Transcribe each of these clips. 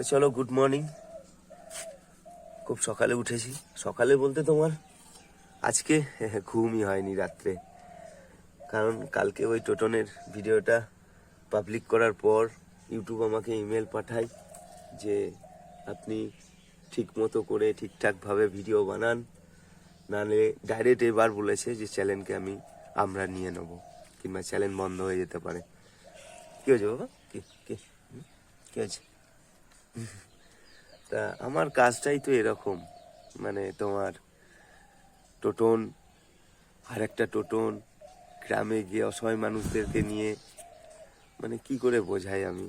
তো চলো good morning খুব সকালে উঠেছি। সকালে বলতে তোমার আজকে ঘুমই হয়নি রাত্রে। কারণ কালকে ওই টোটনের ভিডিওটা পাবলিক করার পর ইউটিউব আমাকে ইমেল পাঠায় যে আপনি ঠিক মতো করে ঠিকঠাকভাবে ভিডিও বানান, নাহলে ডাইরেক্ট এবার বলেছে যে চ্যানেলকে আমি আমরা নিয়ে নেব, কিংবা চ্যানেল বন্ধ হয়ে যেতে পারে। কী হয়েছে বাবা? কি কি? কি হয়েছে? তা আমার কাজটাই তো এরকম মানে তোমার টোটন আর একটা টোটন, গ্রামে গিয়ে অসহায় মানুষদেরকে নিয়ে মানে কি করে বোঝাই আমি?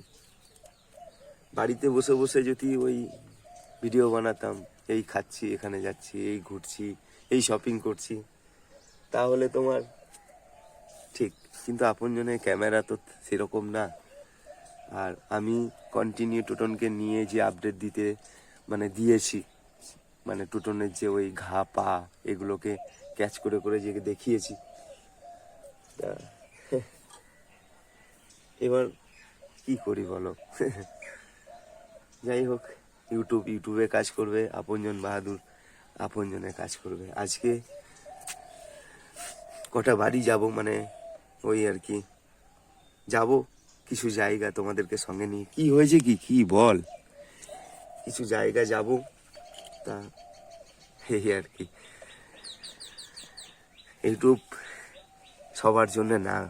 বাড়িতে বসে বসে যদি ওই ভিডিও বানাতাম, এই খাচ্ছি, এখানে যাচ্ছি, এই ঘুরছি, এই শপিং করছি, তাহলে তোমার ঠিক, কিন্তু আপনজনের ক্যামেরা তো সেরকম না। আর আমি কন্টিনিউ টুটনকে নিয়ে যে আপডেট দিতে মানে দিয়েছি মানে টুটনের যে ওই ঘা, পা এগুলোকে ক্যাচ করে করে যে দেখিয়েছি। এবার কি করি বলো? যাই হোক ইউটিউব ইউটিউবে কাজ করবে আপনজন বাহাদুর, আপনজনে কাজ করবে। আজকে কটা বাড়ি যাব মানে ওই আর কি। যাব কিছু জায়গা তোমাদেরকে সঙ্গে নিয়ে। কি হয়েছে কি? কি বল? কিছু জায়গা যাব? তা এই আর কি। ইউটিউব সবার জন্য না।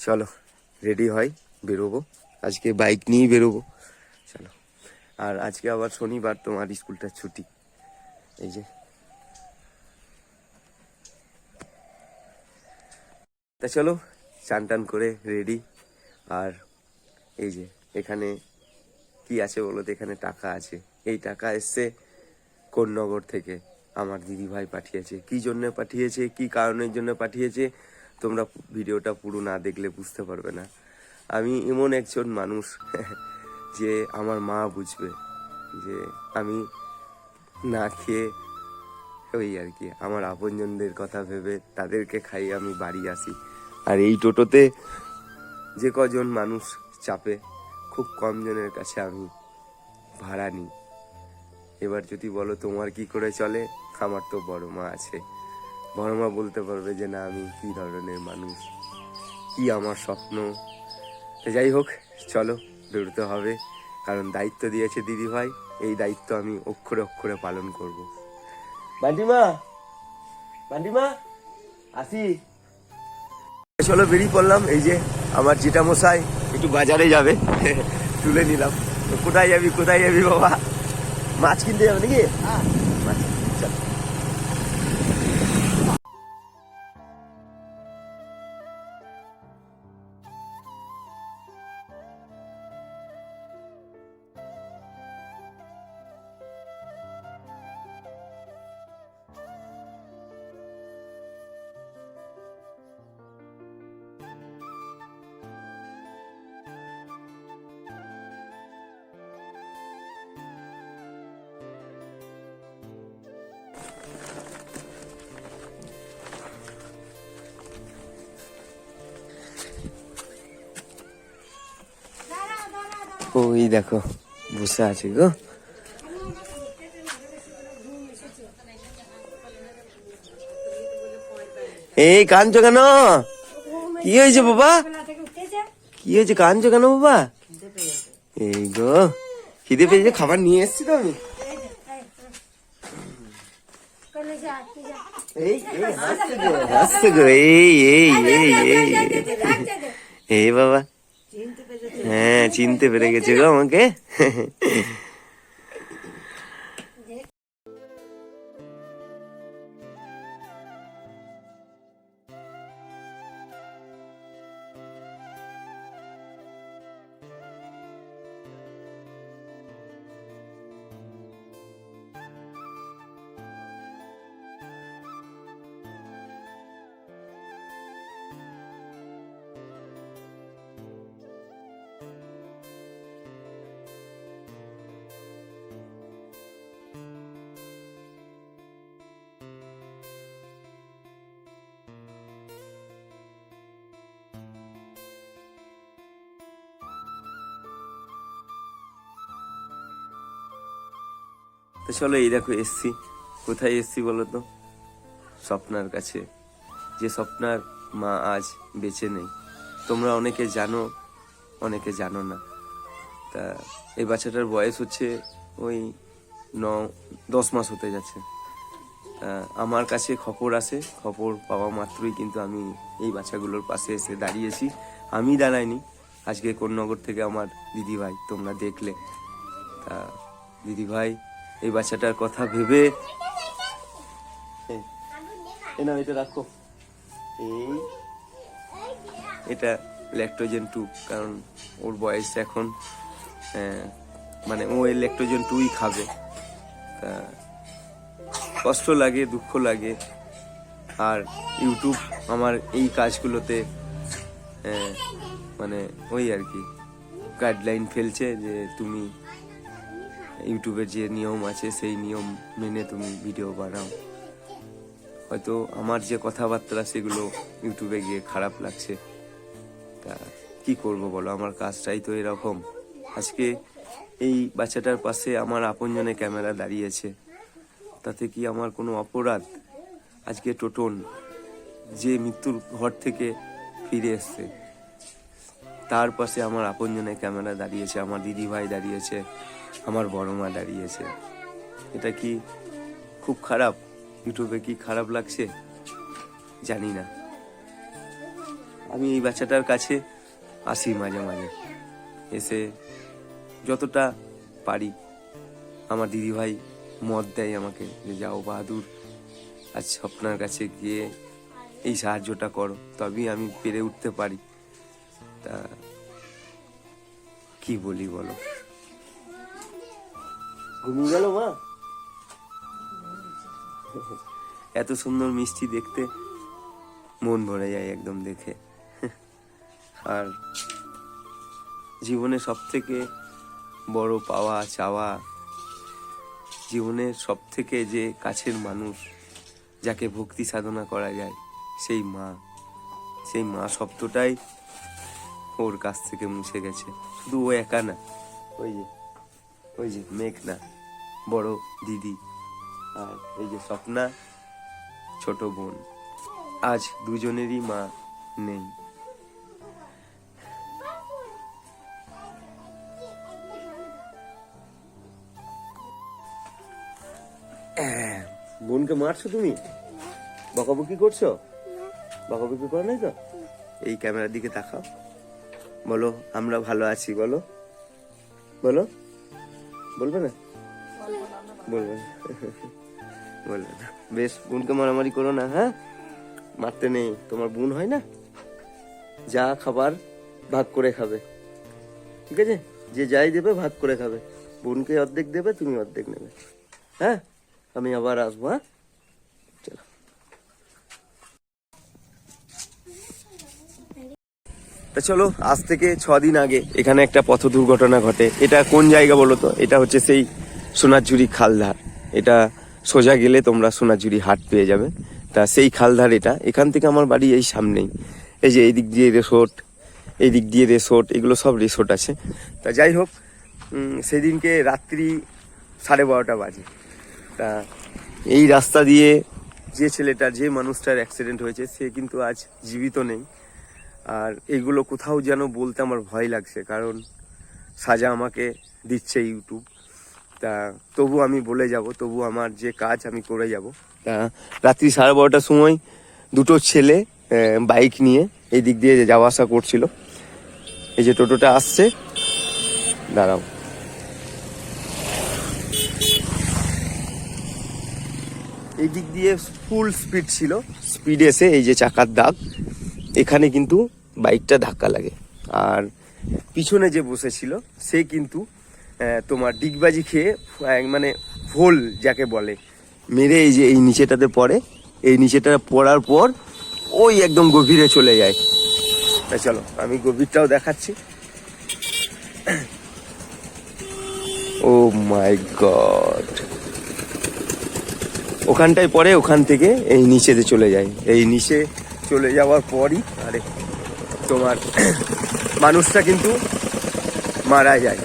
চলো রেডি হয়, বেরোবো। আজকে বাইক নিয়েই বেরোবো। চলো। আর আজকে আবার শনিবার, তোমার স্কুলটা ছুটি। এই যে। তা চলো, চান টান করে রেডি আর এই যে, এখানে কি আছে বলো তো? এখানে টাকা আছে। এই টাকা এসছে কোন্নগর থেকে। আমার দিদি ভাই পাঠিয়েছে। কি জন্য পাঠিয়েছে? কি কারণের জন্য পাঠিয়েছে? তোমরা ভিডিওটা পুরো না দেখলে বুঝতে পারবে না। আমি এমন একজন মানুষ যে আমার মা বুঝবে যে আমি না খেয়ে ওই আর কি, আমার আপনজনদের কথা ভেবে তাদেরকে খাইয়ে আমি বাড়ি আসি। আর এই টোটোতে যে কজন মানুষ চাপে, খুব কম জনের কাছে আমি ভাড়া নিই। এবার যদি বলো তোমার কি করে চলে, আমার তো বড় মা আছে। বড় মা বলতে পারবে যে, না, আমি কি ধরনের মানুষ? কি আমার স্বপ্ন? যাই হোক, চলো, বেরোতে হবে। কারণ দায়িত্ব দিয়েছে দিদি ভাই এই দায়িত্ব আমি অক্ষরে অক্ষরে পালন করব। বান্টিমা বান্টিমা আসি। চলো, বেরিয়ে পড়লাম। এই যে আমার মশাই একটু বাজারে যাবে। তুলে নিলাম। তো কোথায় যাবি কোথায় যাবি বাবা? মাছ কিনতে যাবে নাকি? ওই দেখো, বসে আছে গো। এই, কাঁদছো কেন? কি হয়েছে বাবা? কি হয়েছে, কাঁদছো কেন বাবা? এই গো, খিদে পেয়েছে, খাবার নিয়ে এসছি তো আমি। এই বাবা। হ্যাঁ। চিনতে পেরে গেছে গো আমাকে। তো চলো এই দেখো এসছি। কোথায় এসছি বলো তো? স্বপ্নার কাছে। যে স্বপ্নার মা আজ বেঁচে নেই। তোমরা অনেকে জানো অনেকে জানো না। তা এই বাচ্চাটার বয়স হচ্ছে ওই ন, দশ মাস হতে যাচ্ছে। আমার কাছে খবর আসে খবর পাওয়া মাত্রই কিন্তু আমি এই বাচ্চাগুলোর পাশে এসে দাঁড়িয়েছি। আমি দাঁড়াইনি। আজকে কোন্নগর থেকে আমার দিদিভাই, তোমরা দেখলে। তা দিদিভাই এই বাচ্চাটার কথা ভেবে এ এটা রাখো। এই এটা ল্যাক্টোজেন টু কারণ ওর বয়স এখন মানে ও এই ল্যাক্টোজেন টুই খাবে। তা কষ্ট লাগে দুঃখ লাগে। আর ইউটিউব আমার এই কাজগুলোতে মানে ওই আর কি গাইডলাইন ফেলছে যে তুমি ইউটিউবের যে নিয়ম আছে, সেই নিয়ম মেনে তুমি ভিডিও বানাও। হয়তো আমার যে কথাবার্তা, সেগুলো ইউটিউবে গিয়ে খারাপ লাগছে। তা কি করব বলো? আমার কাজটাই তো এরকম। আজকে এই বাচ্চাটার পাশে আমার আপনজনে ক্যামেরা দাঁড়িয়েছে। তাতে কি আমার কোনো অপরাধ? আজকে টোটন যে মৃত্যুর ঘর থেকে ফিরে এসছে। তার পাশে আমার আপনজনে ক্যামেরা দাঁড়িয়েছে, আমার দিদি ভাই দাঁড়িয়েছে। আমার বড় মা দাঁড়িয়েছে। এটা কি খুব খারাপ? ইউটিউবে কি খারাপ লাগছে? জানি না। আমি এই বাচ্চাটার কাছে আসি মাঝে মাঝে। এসে যতটা পারি আমার দিদিভাই মত দেয় আমাকে যে, যাও বাহাদুর, আজ স্বপ্নার কাছে গিয়ে এই সাহায্যটা করো, তবেই আমি পেরে উঠতে পারি। তা কি বলি বলো? ঘুমিয়ে গেল মা? এত সুন্দর মিষ্টি দেখতে মন ভরে যায় একদম দেখে। আর জীবনে সব থেকে বড় পাওয়া, চাওয়া জীবনের সব থেকে যে কাছের মানুষ যাকে ভক্তি সাধনা করা যায়, সেই মা। সেই মা শব্দটাই ওর কাছ থেকে মুছে গেছে। শুধু ও একা না, ওই যে ওই যে মেঘ না বড় দিদি আর এই যে স্বপ্না ছোট বোন। আজ দুজনেরই মা নেই। আহ, বোনকে মারছো তুমি? বকাবকি করছ? বকাবকি করো নাই তো? এই ক্যামেরার দিকে তাকাও। বলো আমরা ভালো আছি বলো। বলো। বলবে না? বলবে না। বলবে না। বেশ, বোনকে মারামারি করো না হ্যাঁ? মারতে নেই, তোমার বোন হয় না? যা খাবার ভাগ করে খাবে। ঠিক আছে? যে যাই দেবে, ভাগ করে খাবে। বোনকে অর্ধেক দেবে, তুমি অর্ধেক নেবে। হ্যাঁ? আমি আবার আসব হ্যাঁ? তা চলো, আজ থেকে ছ দিন আগে এখানে একটা পথ দুর্ঘটনা ঘটে। এটা কোন জায়গা বলো তো? এটা হচ্ছে সেই সোনারঝুরি খালধার। এটা সোজা গেলে তোমরা সোনারঝুরি হাট পেয়ে যাবে। তা সেই খালধার এটা। এখান থেকে আমার বাড়ি এই সামনেই। এই যে এই দিক দিয়ে রেসোর্ট এই দিক দিয়ে রেসোর্ট এগুলো সব রিসোর্ট আছে। তা যাই হোক সেদিনকে রাত্রি সাড়ে বারোটা বাজে। তা এই রাস্তা দিয়ে যে ছেলেটার যে মানুষটার অ্যাক্সিডেন্ট হয়েছে, সে কিন্তু আজ জীবিত নেই। আর এগুলো কোথাও যেন বলতে আমার ভয় লাগছে, কারণ সাজা আমাকে দিচ্ছে ইউটিউব। তা তবু আমি বলে যাব, তবু আমার যে কাজ আমি করে যাব। তা রাত্রি সাড়ে বারোটার সময় দুটো ছেলে বাইক নিয়ে এই দিক দিয়ে যাওয়া আসা করছিল। এই যে টোটোটা আসছে, দাঁড়াও। এই দিক দিয়ে ফুল স্পিড ছিল স্পিড এসে এই যে চাকার দাগ, এখানে কিন্তু বাইকটা ধাক্কা লাগে। আর পিছনে যে বসেছিল সে কিন্তু তোমার ডিগবাজি খেয়ে মানে ভোল যাকে বলে, মেরে এই যে এই নিচেটাতে পড়ে। এই নিচেটা পড়ার পর ওই একদম গভীরে চলে যায়। তা চলো, আমি গভীরটাও দেখাচ্ছি। Oh my god. ওখানটায় পরে ওখান থেকে এই নিচেতে চলে যায়। এই নিচে চলে যাওয়ার পরই, আরে তোমার মানুষটা কিন্তু মারা যায়।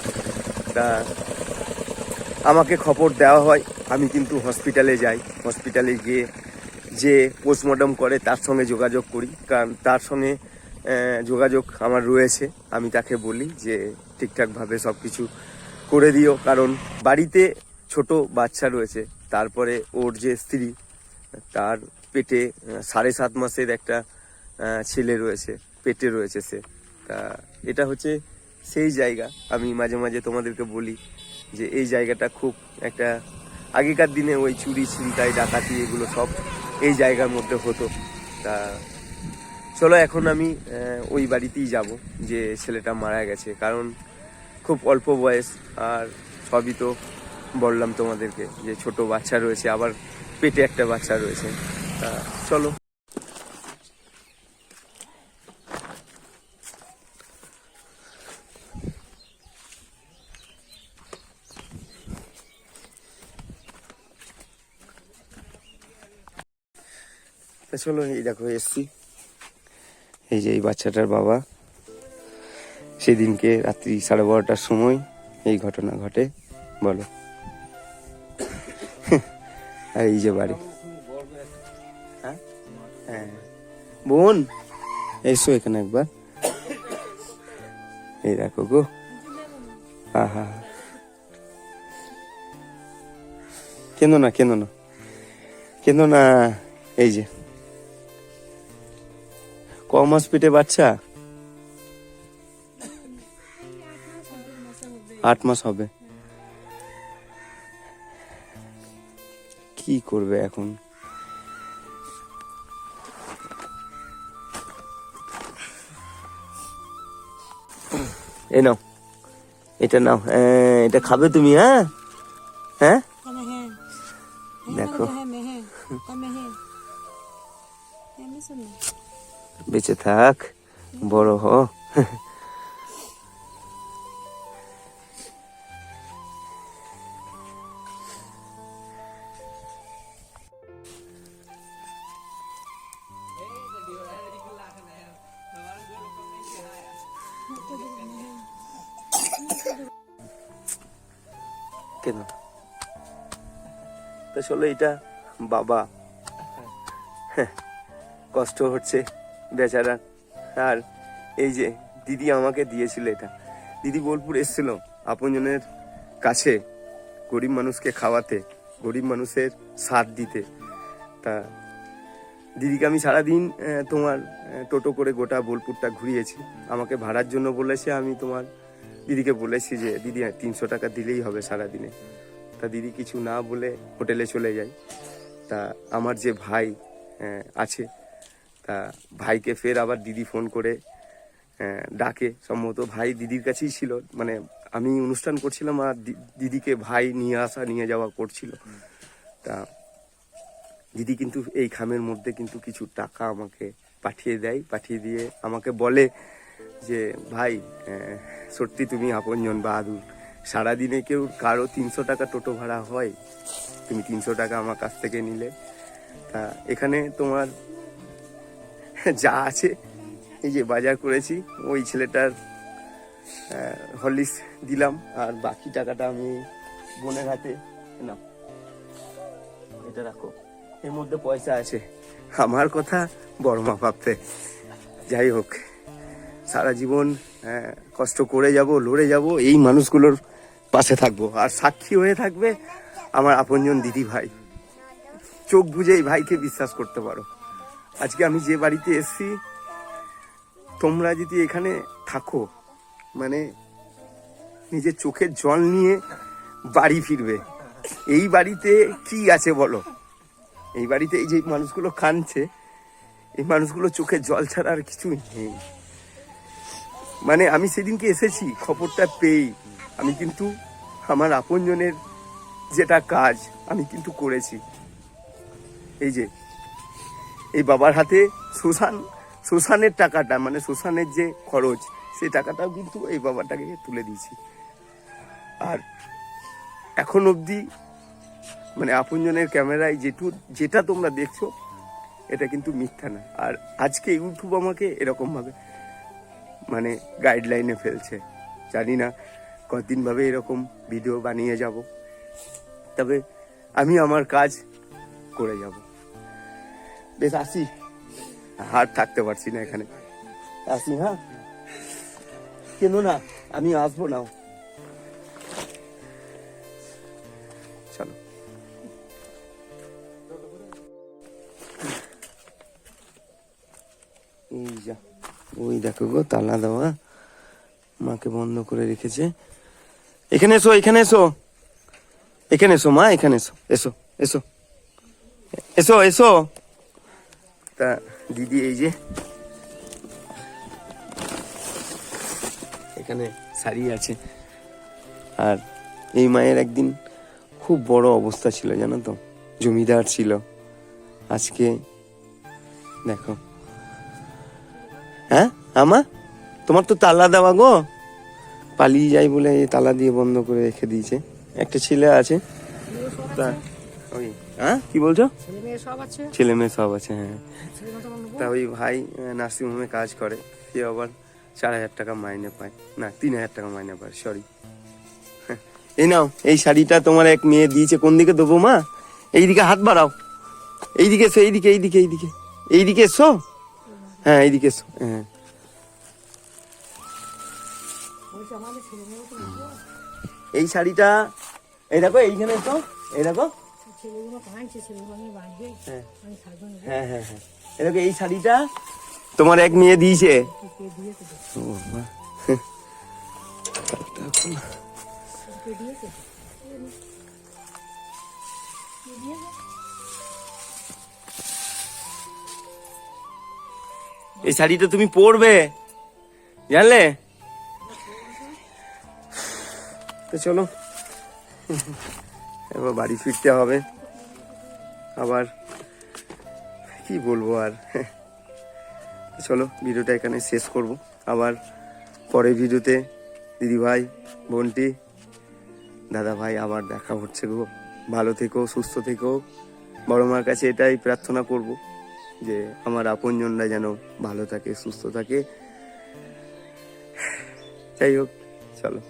তা আমাকে খবর দেওয়া হয়, আমি কিন্তু হসপিটালে যাই। হসপিটালে গিয়ে যে পোস্টমর্টম করে, তার সঙ্গে যোগাযোগ করি। কারণ তার সঙ্গে যোগাযোগ আমার রয়েছে। আমি তাকে বলি যে, ঠিকঠাকভাবে সব কিছু করে দিও। কারণ বাড়িতে ছোট বাচ্চা রয়েছে, তারপরে ওর যে স্ত্রী, তার পেটে সাড়ে সাত মাসের একটা ছেলে রয়েছে। পেটে রয়েছে সে। তা এটা হচ্ছে সেই জায়গা। আমি মাঝে মাঝে তোমাদেরকে বলি যে এই জায়গাটা খুব একটা আগেকার দিনে ওই চুরি, ছিনতাই, ডাকাতি এগুলো সব এই জায়গার মধ্যে হতো। তা চলো এখন আমি ওই বাড়িতেই যাব যে ছেলেটা মারা গেছে। কারণ খুব অল্প বয়স আর সবই তো বললাম তোমাদেরকে যে ছোট বাচ্চা রয়েছে, আবার পেটে একটা বাচ্চা রয়েছে। তা চলো তা চলো এই দেখো এসছি। এই যে এই বাচ্চাটার বাবা। সেদিনকে রাত্রি সাড়ে বারোটার সময় এই ঘটনা ঘটে। বলো। আর এই যে বাড়ি। হ্যাঁ? হ্যাঁ। বোন, এসো এখানে একবার। এই দেখো গো। আহা। কেন না কেন না কেন না এই যে। ক মাস পেটে বাচ্চা? আট মাস হবে। কি করবে এখন? এই নাও। এটা নাও। হ্যাঁ, এটা খাবে তুমি হ্যাঁ? হ্যাঁ. দেখো। বেঁচে থাক বড় হ। কেন? চলো এটা বাবা। কষ্ট হচ্ছে। বেচারা। আর এই যে দিদি আমাকে দিয়েছিল এটা। দিদি বোলপুর এসেছিল আপনজনের কাছে গরিব মানুষকে খাওয়াতে, গরিব মানুষের সাথ দিতে। তা দিদিকে আমি সারাদিন তোমার টোটো করে গোটা বোলপুরটা ঘুরিয়েছি। আমাকে ভাড়ার জন্য বলেছে, আমি তোমার দিদিকে বলেছি যে, দিদি, তিনশো টাকা দিলেই হবে সারাদিনে। তা দিদি কিছু না বলে হোটেলে চলে যায়। তা আমার যে ভাই আছে ভাইকে ফের আবার দিদি ফোন করে ডাকে। সম্ভবত ভাই দিদির কাছেই ছিল। মানে আমি অনুষ্ঠান করছিলাম আর দিদিকে ভাই নিয়ে আসা, নিয়ে যাওয়া করছিল। তা দিদি কিন্তু এই খামের মধ্যে কিন্তু কিছু টাকা আমাকে পাঠিয়ে দেয়। পাঠিয়ে দিয়ে আমাকে বলে যে, ভাই সত্যি তুমি আপনজন বাহাদুর। সারাদিনে কেউ কারও তিনশো টাকা টোটো ভাড়া হয়। তুমি তিনশো টাকা আমার কাছ থেকে নিলে। তা এখানে তোমার যা আছে। এই যে বাজার করেছি, ওই ছেলেটার হরলিক্স দিলাম, আর বাকি টাকাটা আমি বোনের হাতে না এটা রাখো, এর মধ্যে পয়সা আছে। আমার কথা বড় মা ভাবতে। যাই হোক, সারা জীবন কষ্ট করে যাব, লড়ে যাব, এই মানুষগুলোর পাশে থাকব। আর সাক্ষী হয়ে থাকবে আমার আপনজন দিদি ভাই। চোখ বুঝে এই ভাইকে বিশ্বাস করতে পারো। আজকে আমি যে বাড়িতে এসেছি, তোমরা যদি এখানে থাকো মানে নিজের চোখের জল নিয়ে বাড়ি ফিরবে। এই বাড়িতে কি আছে বলো? এই বাড়িতে এই যে মানুষগুলো কাঁদছে, এই মানুষগুলো চোখে জল ছাড়া আর কিছুই নেই। মানে আমি সেদিনকে এসেছি, খবরটা পেয়েই। আমি কিন্তু আমার আপনজনের যেটা কাজ, আমি কিন্তু করেছি। এই যে এই বাবার হাতে শ্মশান শ্মশানের টাকাটা মানে শ্মশানের যে খরচ, সেই টাকাটাও কিন্তু এই বাবাটাকে তুলে দিয়েছি। আর এখন অবধি মানে আপনজনের ক্যামেরায় যেটু, যেটা তোমরা দেখছ, এটা কিন্তু মিথ্যা না। আর আজকে ইউটিউব আমাকে এরকমভাবে মানে গাইডলাইনে ফেলছে। জানি না কতদিন ভাবে এরকম ভিডিও বানিয়ে যাব, তবে আমি আমার কাজ করে যাব। বেশ আসি। হার থাকতে পারছি না এখানে। আসি হ্যাঁ? কেন না, আমি আসব না এই যা, ওই দেখো গো, তালা দেওয়া। মাকে বন্ধ করে রেখেছে। এখানে এসো এখানে এসো। এখানে এসো, মা, এখানে এসো। এসো এসো। এসো এসো। তা দিদি এই যে। এখানে শাড়ি আছে। আর এই মায়ের একদিন খুব বড় অবস্থা ছিল, জানো তো? জমিদার ছিল। আজকে, দেখো। হ্যাঁ আমা? তোমার তো তালা দেওয়া গো। পালিয়ে যাই বলে তালা দিয়ে বন্ধ করে রেখে দিয়েছে। একটা ছেলে আছে। তা, ওই হ্যাঁ? কি বলছো? ছেলে মেয়ে সব আছে হ্যাঁ। তা ওই ভাই নার্সিং হোমে কাজ করে সে আবার চার হাজার টাকা মাইনে পায়। না তিন হাজার টাকা মাইনে পায় সরি এই নাও এই শাড়িটা তোমার এক মেয়ে দিয়েছে কোন দিকে দেবো মা? এইদিকে হাত বাড়াও। এইদিকে এসো এইদিকে এইদিকে এইদিকে। এইদিকে এসো। হ্যাঁ এইদিকে এসো হ্যাঁ। এই শাড়িটা এই দেখো এইখানে এসো এই দেখো। হ্যাঁ। হ্যাঁ হ্যাঁ হ্যাঁ। এই এই শাড়িটা তোমার এক মেয়ে দিয়েছে? এই শাড়িটা তুমি পরবে জানলে? তো চলো। এবার বাড়ি ফিরতে হবে। আবার কি বলব আর? চলো, ভিডিওটা এখানে শেষ করব। আবার পরের ভিডিওতে দিদি ভাই, বোনটি, দাদা ভাই আবার দেখা হচ্ছে গো। ভালো থেকো, সুস্থ থেকো। বড় মার কাছে এটাই প্রার্থনা করব যে আমার আপনজনরা যেন ভালো থাকে, সুস্থ থাকে। যাই হোক, চলো।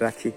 রাখি।